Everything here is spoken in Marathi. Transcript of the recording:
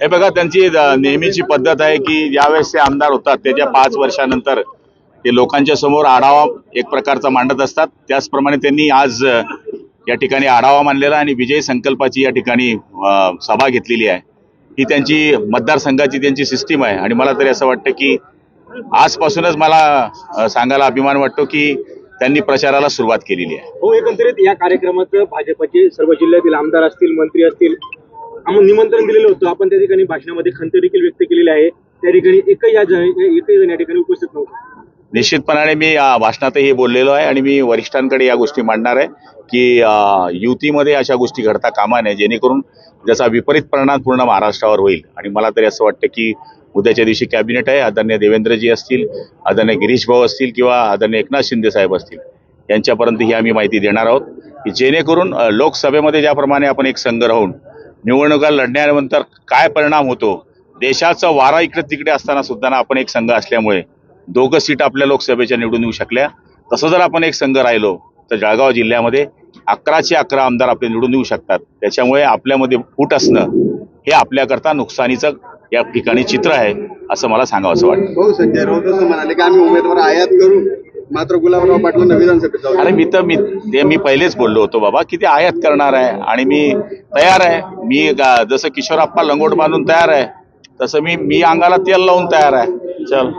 हे बघा त्यांची नेहमीची पद्धत आहे की ज्यावेळेस ते आमदार होतात त्याच्या पाच वर्षानंतर ते लोकांच्या समोर आढावा एक प्रकारचा मांडत असतात. त्याचप्रमाणे त्यांनी आज या ठिकाणी आढावा मांडलेला आणि विजय संकल्पाची या ठिकाणी सभा घेतलेली आहे. ही त्यांची मतदारसंघाची त्यांची सिस्टीम आहे. आणि मला तरी असं वाटतं की आजपासूनच मला सांगायला अभिमान वाटतो की त्यांनी प्रचाराला सुरुवात केलेली आहे. हो एकंदरीत या कार्यक्रमात भाजपचे सर्व जिल्ह्यातील आमदार असतील मंत्री असतील आम्ही निमंत्रण दिलेलं होतं. आपण त्या ठिकाणी भाषणामध्ये खंत देखील व्यक्त केलेली आहे. त्या ठिकाणी एकही या एकही जण या ठिकाणी उपस्थित नव्हतं. निश्चितपणाने मी या भाषणातही बोललेलो आहे आणि मी वरिष्ठांकडे या गोष्टी मांडणार आहे की युतीमध्ये अशा गोष्टी घडता कामा नये. जेणेकरून त्याचा विपरीत परिणाम पूर्ण महाराष्ट्रावर होईल. आणि मला तरी असं वाटतं की उद्याच्या दिवशी कॅबिनेट आहे. आदरणीय देवेंद्रजी असतील आदरणीय गिरीश भाऊ असतील किंवा आदरणीय एकनाथ शिंदे साहेब असतील. यांच्यापर्यंत ही आम्ही माहिती देणार आहोत की जेणेकरून लोकसभेमध्ये ज्याप्रमाणे आपण एक संघ राहून निवडणुका लढण्यानंतर काय परिणाम होतो देशाचा वारा इकडे तिकडे असताना सुद्धा ना आपण एक संघ असल्यामुळे दोघं सीट आपल्या लोकसभेच्या निवडून येऊ शकल्या. तसं जर आपण एक संघ राहिलो तर जळगाव जिल्ह्यामध्ये अकराचे अकरा आमदार आपले निवडून येऊ शकतात. त्याच्यामुळे आपल्यामध्ये फूट असणं हे आपल्याकरता नुकसानीचं या ठिकाणी चित्र आहे असं मला सांगावं वाटतं. भाऊ संजय राऊत असं म्हणाले की आम्ही उमेदवार आयात करू मात्र गुलाबराव पाटलांना विधानसभेत अरे मी तर मी ते मी पहिलेच बोललो होतो बाबा की ते आयात करणार आहे आणि मी तयार आहे. मी जसं किशोरप्पा लंगोट बांधून तयार आहे तसं मी मी अंगाला तेल लावून तयार आहे. चल.